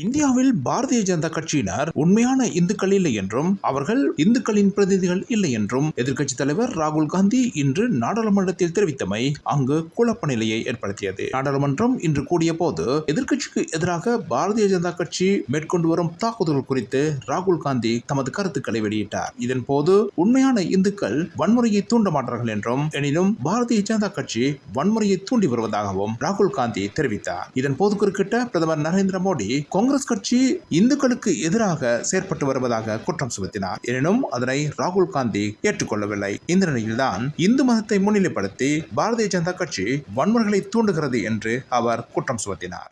இந்தியாவில் பாரதிய ஜனதா கட்சியினர் உண்மையான இந்துக்கள் இல்லை என்றும் அவர்கள் இந்துக்களின் பிரதிநிதிகள் இல்லை என்றும் எதிர்க்கட்சி தலைவர் ராகுல் காந்தி இன்று நாடாளுமன்றத்தில் தெரிவித்தமை அங்கு குழப்ப நிலையை ஏற்படுத்தியது. நாடாளுமன்றம் இன்று கூடிய போது எதிர்க்கட்சிக்கு எதிராக பாரதிய ஜனதா கட்சி மேற்கொண்டு வரும் தாக்குதல் குறித்து ராகுல் காந்தி தமது கருத்துக்களை வெளியிட்டார். இதன் போது உண்மையான இந்துக்கள் வன்முறையை தூண்ட மாட்டார்கள் என்றும் எனினும் பாரதிய ஜனதா கட்சி வன்முறையை தூண்டி வருவதாகவும் ராகுல் காந்தி தெரிவித்தார். இதன் போது குறுக்கிட்ட பிரதமர் நரேந்திர மோடி காங்கிரஸ் கட்சி இந்துக்களுக்கு எதிராக செயற்பட்டு வருவதாக குற்றம் சுமத்தினார். எனினும் அதனை ராகுல் காந்தி ஏற்றுக்கொள்ளவில்லை. இந்த நிலையில்தான் இந்து மதத்தை முன்னிலைப்படுத்தி பாரதிய ஜனதா கட்சி வன்முறைகளை தூண்டுகிறது என்று அவர் குற்றம் சுமத்தினார்.